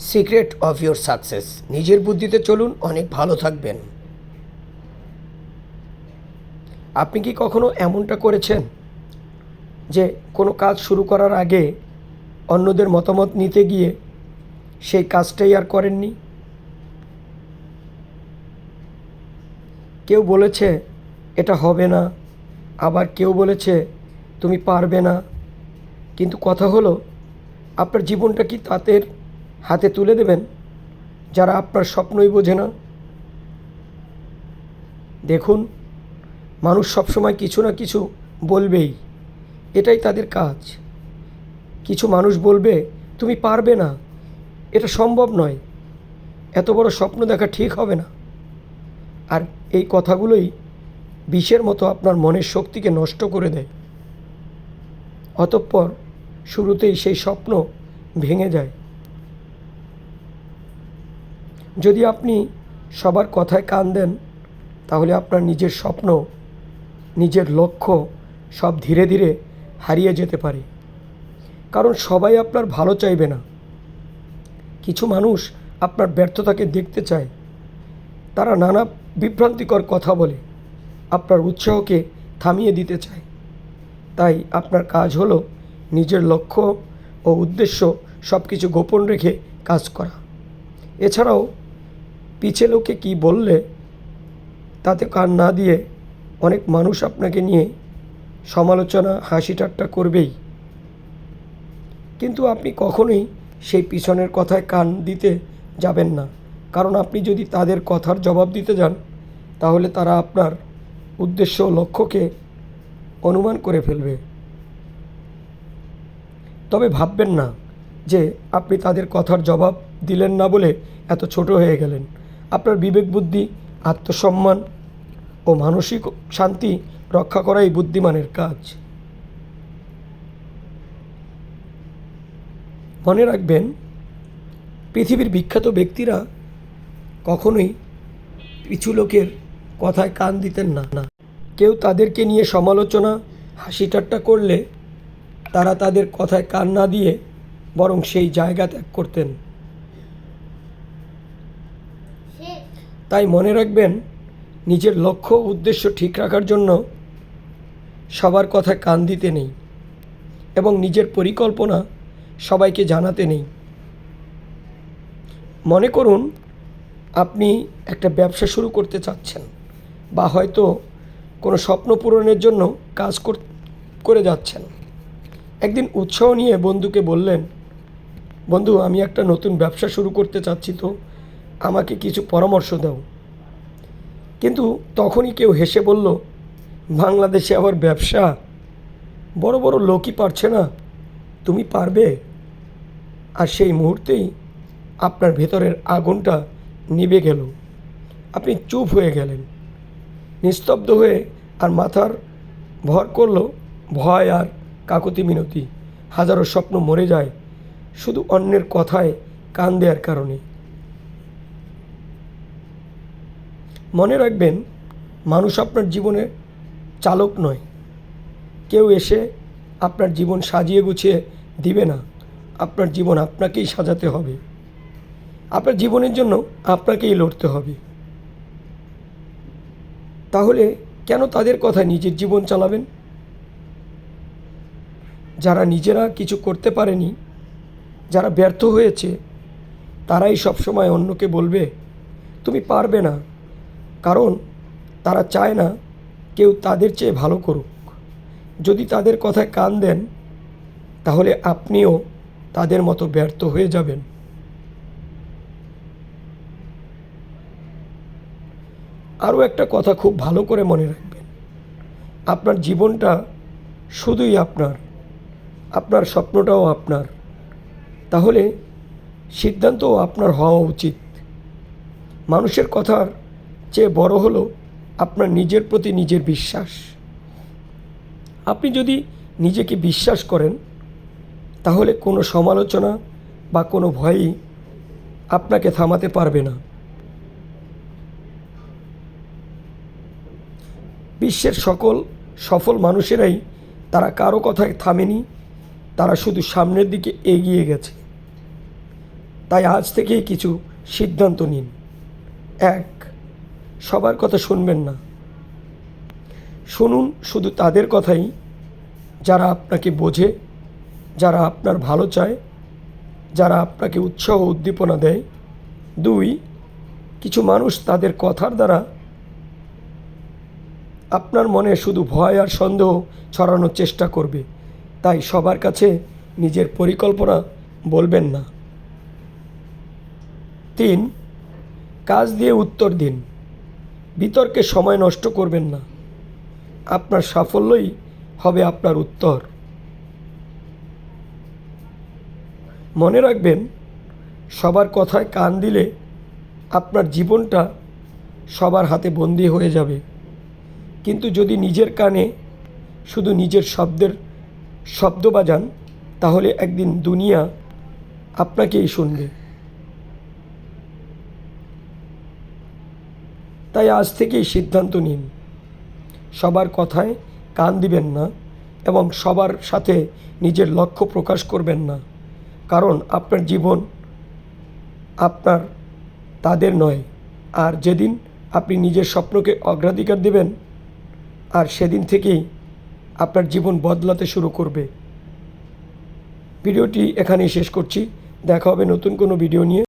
Secret of your success. নিজের বুদ্ধিতে চলুন, অনেক ভালো থাকবেন। আপনি কি কখনো এমনটা করেছেন? যে কোনো কাজ শুরু করার আগে অন্যদের মতামত নিতে গিয়ে সেই কাজটাই আর করেননি? কেউ বলেছে, এটা হবে না। আবার কেউ বলেছে, তুমি পারবে না। কিন্তু কথা হলো, আপনার জীবনটা কি তাদের হাতে তুলে দেবেন। যারা আপনার স্বপ্নই বোঝে না। দেখুন, মানুষ সবসময় কিছু না কিছু বলবেই। এটাই তাদের কাজ। কিছু মানুষ বলবে, তুমি পারবে না। এটা সম্ভব নয়। এত বড় স্বপ্ন দেখা ঠিক হবে না। আর এই কথাগুলোই বিষের মতো আপনার মনের শক্তিকে নষ্ট করে দেয়। অতঃপর শুরুতেই সেই স্বপ্ন ভেঙে যায়। যদি আপনি সবার কথায় কান দেন, তাহলে আপনার নিজের স্বপ্ন, নিজের লক্ষ্য সব ধীরে ধীরে হারিয়ে যেতে পারে। কারণ সবাই আপনার ভালো চাইবে না। কিছু মানুষ আপনার ব্যর্থতাকে দেখতে চায়। তারা নানা বিভ্রান্তিকর কথা বলে, আপনার উৎসাহকে থামিয়ে দিতে চায়। তাই আপনার কাজ হলো নিজের লক্ষ্য ও উদ্দেশ্য সব কিছু গোপন রেখে কাজ করা। এছাড়াও পিছে লোকে কি বললে? তাতে কান না দিয়ে অনেক মানুষ আপনাকে নিয়ে সমালোচনা, হাসি ঠাট্টা করবেই। কিন্তু আপনি কখনোই সেই পিছনের কথায় কান দিতে যাবেন না। কারণ আপনি যদি তাদের কথার জবাব দিতে যান, তাহলে তারা আপনার উদ্দেশ্য লক্ষ্যকে অনুমান করে ফেলবে। তবে ভাববেন না যে আপনি তাদের কথার জবাব দিলেন না বলে এত ছোট হয়ে গেলেন। আপনার বিবেক বুদ্ধি, আত্মসম্মান ও মানসিক শান্তি রক্ষা করাই বুদ্ধিমানের কাজ। মনে রাখবেন, পৃথিবীর বিখ্যাত ব্যক্তিরা কখনোই কিছু লোকের কথায় কান দিতেন না না। কেউ তাদেরকে নিয়ে সমালোচনা, হাসি ঠাট্টা করলে তারা তাদের কথায় কান না দিয়ে বরং সেই জায়গা ত্যাগ করতেন। তাই মনে রাখবেন, নিজের লক্ষ্য উদ্দেশ্য ঠিক রাখার জন্য সবার কথা কান দিতে নেই এবং নিজের পরিকল্পনা সবাইকে জানাতে নেই। মনে করুন, আপনি একটা ব্যবসা শুরু করতে চাচ্ছেন বা হয়তো কোনো স্বপ্ন পূরণের জন্য কাজ কর- যাচ্ছেন। একদিন উৎসাহ নিয়ে বন্ধুকে বললেন, বন্ধু, আমি একটা নতুন ব্যবসা শুরু করতে চাচ্ছি তো। আমাকে কিছু পরামর্শ দাও। কিন্তু তখনই কেউ হেসে বলল, বাংলাদেশে আবার ব্যবসা? বড় বড় লোকই পারছে না। তুমি পারবে? আর সেই মুহূর্তেই আপনার ভেতরের আগুনটা নিভে গেল। আপনি চুপ হয়ে গেলেন। নিস্তব্ধ হয়ে আর মাথার ভর করল ভয় আর কাকুতি মিনতি। হাজারো স্বপ্ন মরে যায়। শুধু অন্যের কথায় কান দেওয়ার কারণে। মনে রাখবেন, মানুষ আপনার জীবনে চালক নয়। কেউ এসে আপনার জীবন সাজিয়ে গুছিয়ে দিবে না। আপনার জীবন আপনাকেই সাজাতে হবে। আপনার জীবনের জন্য আপনাকেই লড়তে হবে। তাহলে কেন তাদের কথা নিজের জীবন চালাবেন? যারা নিজেরা কিছু করতে পারেনি, যারা ব্যর্থ হয়েছে, তারাই সবসময় অন্যকে বলবে, তুমি পারবে না। কারণ তারা চায় না কেউ তাদের চেয়ে ভালো করুক। যদি তাদের কথায় কান দেন, তাহলে আপনিও তাদের মতো ব্যর্থ হয়ে যাবেন। আরও একটা কথা খুব ভালো করে মনে রাখবেন। আপনার জীবনটা শুধুই আপনার। আপনার স্বপ্নটাও আপনার। তাহলে সিদ্ধান্তও আপনার হওয়া উচিত। মানুষের কথার চেয়ে বড় হলো আপনার নিজের প্রতি নিজের বিশ্বাস। আপনি যদি নিজেকে বিশ্বাস করেন, তাহলে কোনো সমালোচনা বা কোনো ভয়ই আপনাকে থামাতে পারবে না। বিশ্বের সকল সফল মানুষেরাই তারা কারও কথায় থামেনি, তারা শুধু সামনের দিকে এগিয়ে গেছে। তাই আজ থেকেই কিছু সিদ্ধান্ত নিন। এক সবার কথা শুনবেন না। শুনুন শুধু তাদের কথাই, যারা আপনাকে বোঝে, যারা আপনার ভালো চায়, যারা আপনাকে উৎসাহ উদ্দীপনা দেয়। দুই, কিছু মানুষ তাদের কথার দ্বারা আপনার মনে শুধু ভয় আর সন্দেহ ছড়ানোর চেষ্টা করবে। তাই সবার কাছে নিজের পরিকল্পনা বলবেন না। তিন, কাজ দিয়ে উত্তর দিন। বিতর্কে সময় নষ্ট করবেন না। আপনার সাফল্যই হবে আপনার উত্তর। মনে রাখবেন, সবার কথায় কান দিলে আপনার জীবনটা সবার হাতে বন্দি হয়ে যাবে। কিন্তু যদি নিজের কানে শুধু নিজের শব্দের শব্দ বাজান, তাহলে একদিন দুনিয়া আপনাকেই শুনবে। তাই আজ থেকেই সিদ্ধান্ত নিন। সবার কথায় কান দিবেন না এবং সবার সাথে নিজের লক্ষ্য প্রকাশ করবেন না। কারণ আপনার জীবন আপনার, তাদের নয়। আর যেদিন আপনি নিজের স্বপ্নকে অগ্রাধিকার দেবেন, আর সেদিন থেকেই আপনার জীবন বদলাতে শুরু করবে। ভিডিওটি এখানেই শেষ করছি। দেখা হবে নতুন কোনো ভিডিও নিয়ে।